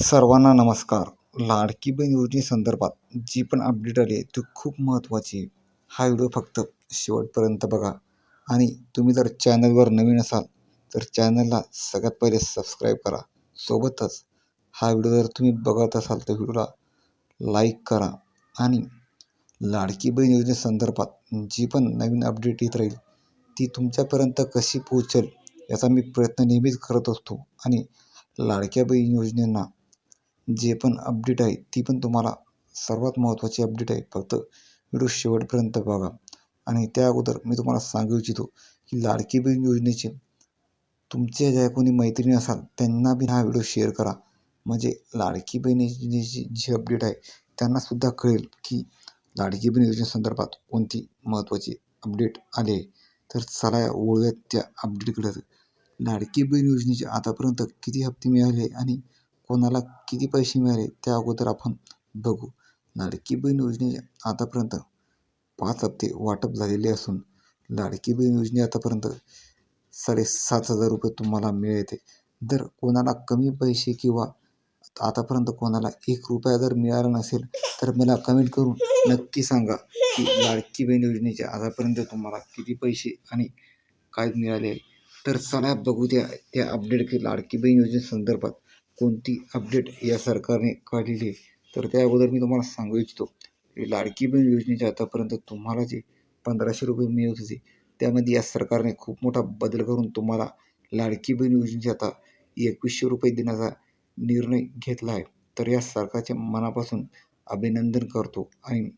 सर्वांना नमस्कार. लाडकी बहीण योजनेसंदर्भात जी पण अपडेट आली आहे ती खूप महत्त्वाची आहे. हा व्हिडिओ फक्त शेवटपर्यंत बघा. आणि तुम्ही जर चॅनलवर नवीन असाल तर चॅनलला सगळ्यात पहिले सबस्क्राईब करा. सोबतच हा व्हिडिओ जर तुम्ही बघत असाल तर व्हिडिओला लाईक करा. आणि लाडकी बहीण योजनेसंदर्भात जी पण नवीन अपडेट येत राहील ती तुमच्यापर्यंत कशी पोहोचेल याचा मी प्रयत्न नेहमीच करत असतो. आणि लाडक्या बहीण योजनेंना जे पण अपडेट आहे ती पण तुम्हाला सर्वात महत्त्वाची अपडेट आहे. फक्त व्हिडिओ शेवटपर्यंत बघा. आणि त्या अगोदर मी तुम्हाला सांगू इच्छितो की लाडकी बहीण योजनेचे तुमच्या ज्या कोणी मैत्रिणी असाल त्यांना बी हा व्हिडिओ शेअर करा. म्हणजे लाडकी बहीण योजनेची जी अपडेट आहे त्यांनासुद्धा कळेल की लाडकी बहीण योजनेसंदर्भात कोणती महत्त्वाची अपडेट आली आहे. तर चला या ओळव्यात त्या अपडेटकडे लाडकी बहीण योजनेचे आतापर्यंत किती हप्ते मिळाले आणि कोणाला किती पैसे मिळाले त्या अगोदर आपण बघू. लाडकी बहीण योजने आतापर्यंत पाच हप्ते वाटप झालेले असून लाडकी बहीण योजने आतापर्यंत साडेसात हजार रुपये तुम्हाला मिळते जर कोणाला कमी पैसे किंवा आतापर्यंत कोणाला एक रुपया जर मिळाला नसेल तर मला कमेंट करून नक्की सांगा की लाडकी बहीण योजनेचे आतापर्यंत तुम्हाला किती पैसे आणि काय मिळाले. तर चला बघू द्या त्या अपडेट की लाडकी बहीण योजनेसंदर्भात कोणती अपडेट या सरकारने काढलेली आहे? तर त्या अगोदर मी तुम्हाला सांगू इच्छितो लाडकी बहीण योजनेचे आतापर्यंत तुम्हाला जे पंधराशे रुपये मिळत होते त्यामध्ये या सरकारने खूप मोठा बदल करून तुम्हाला लाडकी बहीण योजनेचे आता एकवीसशे रुपये देण्याचा निर्णय घेतला आहे. तर या सरकारचे मनापासून अभिनंदन करतो आणि